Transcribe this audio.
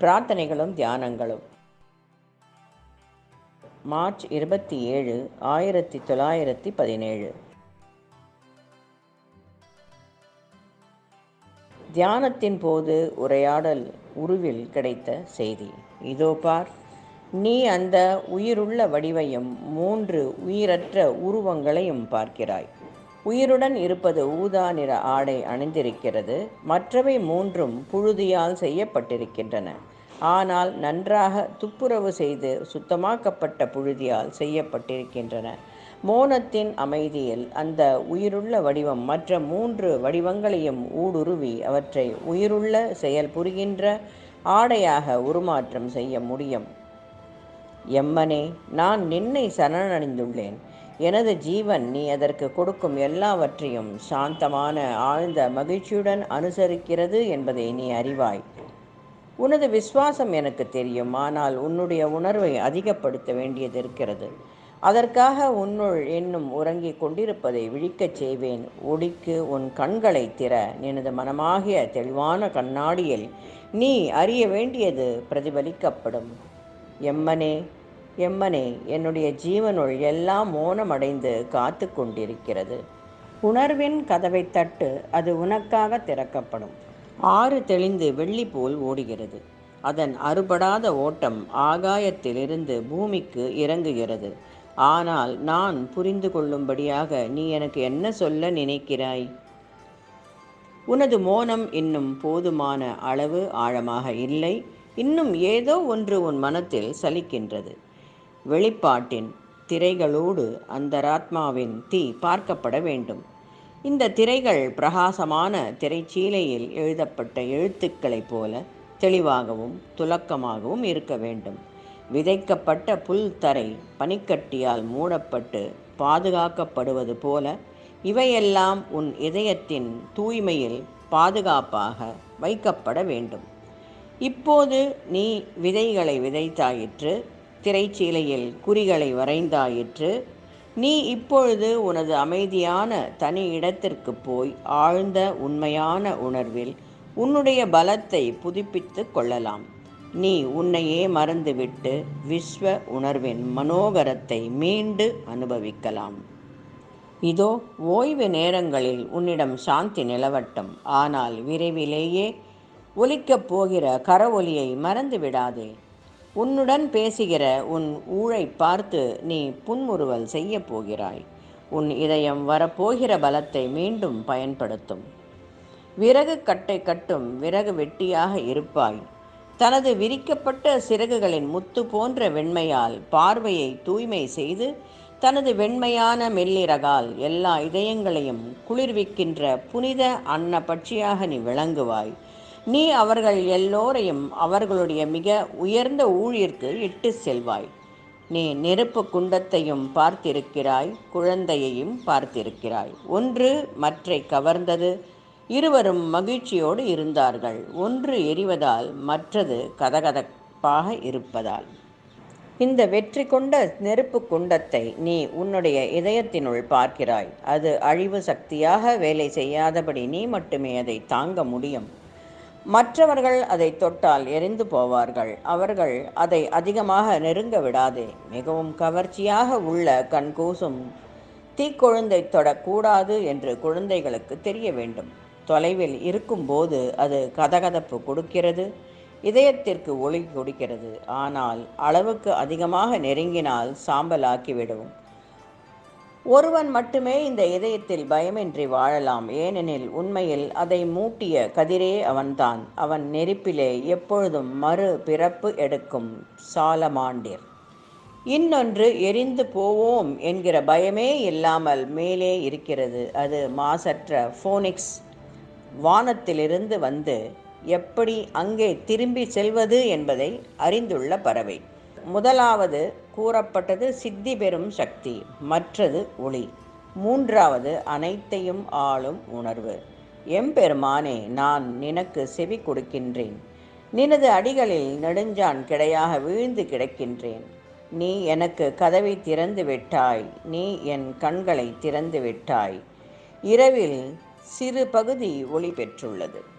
பிரார்த்தனைகளும் தியானங்களும். March இருபத்தி ஏழு ஆயிரத்தி தொள்ளாயிரத்தி பதினேழு. தியானத்தின் போது உரையாடல் உருவில் கிடைத்த செய்தி. இதோ பார் நீ அந்த உயிருள்ள வடிவையும் மூன்று உயிரற்ற உருவங்களையும் பார்க்கிறாய். உயிருடன் இருப்பது ஊதா நிற ஆடை அணிந்திருக்கிறது மற்றவை மூன்றும் புழுதியால் செய்யப்பட்டிருக்கின்றன. ஆனால் நன்றாக துப்புரவு செய்து சுத்தமாக்கப்பட்ட புழுதியால் செய்யப்பட்டிருக்கின்றன. மோனத்தின் அமைதியில் அந்த உயிருள்ள வடிவம் மற்ற மூன்று வடிவங்களையும் ஊடுருவி அவற்றை உயிருள்ள செயல் புரிகின்ற ஆடையாக உருமாற்றம் செய்ய முடியும். எம்மனே நான் நின்னை சரணடைந்துள்ளேன். எனது ஜீவன் நீ அதற்கு கொடுக்கும் எல்லாவற்றையும் சாந்தமான ஆழ்ந்த மகிழ்ச்சியுடன் அனுசரிக்கிறது என்பதை நீ அறிவாய். உனது விசுவாசம் எனக்கு தெரியும் ஆனால் உன்னுடைய உணர்வை அதிகப்படுத்த வேண்டியது இருக்கிறது. அதற்காக உன்னுள் என்னும் உறங்கிக் கொண்டிருப்பதை விழிக்கச் செய்வேன். ஒடிக்கு உன் கண்களை திற. எனது மனமாகிய தெளிவான கண்ணாடியில் நீ அறிய வேண்டியது பிரதிபலிக்கப்படும். எம்மனே எம்மனே என்னுடைய ஜீவனுள் எல்லாம் மோனமடைந்து காத்து கொண்டிருக்கிறது. உணர்வின் கதவை தட்டு அது உனக்காக திறக்கப்படும். ஆறு தெளிந்து வெள்ளி போல் ஓடுகிறது. அதன் அறுபடாத ஓட்டம் ஆகாயத்திலிருந்து பூமிக்கு இறங்குகிறது. ஆனால் நான் புரிந்து கொள்ளும்படியாக நீ எனக்கு என்ன சொல்ல நினைக்கிறாய்? உனது மோனம் இன்னும் போதுமான அளவு ஆழமாக இல்லை. இன்னும் ஏதோ ஒன்று உன் மனத்தில் சலிக்கின்றது. வெளிப்பாட்டின் திரைகளோடு அந்தராத்மாவின் தீ பார்க்கப்பட வேண்டும். இந்த திரைகள் பிரகாசமான திரைச்சீலையில் எழுதப்பட்ட எழுத்துக்களைப் போல தெளிவாகவும் துலக்கமாகவும் இருக்க வேண்டும். விதைக்கப்பட்ட புல் தரை பனிக்கட்டியால் மூடப்பட்டு பாதுகாக்கப்படுவது போல இவையெல்லாம் உன் இதயத்தின் தூய்மையில் பாதுகாப்பாக வைக்கப்பட வேண்டும். இப்போது நீ விதைகளை விதைத்தாயிற்று திரைச்சீலையில் குறிகளை வரைந்தாயிற்று நீ இப்பொழுது உனது அமைதியான தனி இடத்திற்கு போய் ஆழ்ந்த உண்மையான உணர்வில் உன்னுடைய பலத்தை புதுப்பித்து கொள்ளலாம். நீ உன்னையே மறந்துவிட்டு விஸ்வ உணர்வின் மனோகரத்தை மீண்டு அனுபவிக்கலாம். இதோ ஓய்வு நேரங்களில் உன்னிடம் சாந்தி நிலவட்டும். ஆனால் விரைவிலேயே ஒலிக்கப் போகிற கரவொலியை மறந்துவிடாதே. உன்னுடன் பேசுகிற உன் ஊழை பார்த்து நீ புன்முறுவல் செய்ய போகிறாய். உன் இதயம் வரப்போகிற பலத்தை மீண்டும் பயன்படுத்தும். விறகு கட்டை கட்டும் விறகு வெட்டியாக இருப்பாய். தனது விரிக்கப்பட்ட சிறகுகளின் முத்து போன்ற வெண்மையால் பார்வையை தூய்மை செய்து தனது வெண்மையான மெல்லிறகால் எல்லா இதயங்களையும் குளிர்விக்கின்ற புனித அன்ன பட்சியாக நீ விளங்குவாய். நீ அவர்கள் எல்லோரையும் அவர்களுடைய மிக உயர்ந்த ஊழிற்கு இட்டு செல்வாய். நீ நெருப்பு குண்டத்தையும் பார்த்திருக்கிறாய் குழந்தையையும் பார்த்திருக்கிறாய். ஒன்று மற்றை கவர்ந்தது இருவரும் மகிழ்ச்சியோடு இருந்தார்கள். ஒன்று எரிவதால் மற்றது கதகதப்பாக இருப்பதால். இந்த வெற்றி கொண்ட நெருப்பு குண்டத்தை நீ உன்னுடைய இதயத்தினுள் பார்க்கிறாய். அது அழிவு சக்தியாக வேலை செய்யாதபடி நீ மட்டுமே அதை தாங்க முடியும். மற்றவர்கள் அதை தொட்டால் எரிந்து போவார்கள். அவர்கள் அதை அதிகமாக நெருங்க விடாதே. மிகவும் கவர்ச்சியாக உள்ள கண்கூசும் தீக்குழந்தை தொடக்கூடாது என்று குழந்தைகளுக்கு தெரிய வேண்டும். தொலைவில் இருக்கும்போது அது கதகதப்பு கொடுக்கிறது. இதயத்திற்கு ஒளி கொடுக்கிறது. ஆனால் அளவுக்கு அதிகமாக நெருங்கினால் சாம்பலாக்கிவிடும். ஒருவன் மட்டுமே இந்த இதயத்தில் பயமின்றி வாழலாம். ஏனெனில் உண்மையில் அதை மூட்டிய கதிரே அவன்தான். அவன் நெருப்பிலே எப்பொழுதும் மறு பிறப்பு எடுக்கும் சாலமாண்டிர். இன்னொன்று எரிந்து போவோம் என்கிற பயமே இல்லாமல் மேலே இருக்கிறது. அது மாசற்ற ஃபோனிக்ஸ் வானத்திலிருந்து வந்து எப்படி அங்கே திரும்பி செல்வது என்பதை அறிந்துள்ள பறவை. முதலாவது கூறப்பட்டது சித்தி பெறும் சக்தி மற்றது ஒளி. மூன்றாவது அனைத்தையும் ஆளும் உணர்வு. எம்பெருமானே நான் நினக்கு செவி கொடுக்கின்றேன். நினது அடிகளில் நெடுஞ்சான் கிடையாக வீழ்ந்து கிடக்கின்றேன். நீ எனக்கு கதவை திறந்து விட்டாய். நீ என் கண்களை திறந்து விட்டாய். இரவில் சிறு பகுதி ஒளி பெற்றுள்ளது.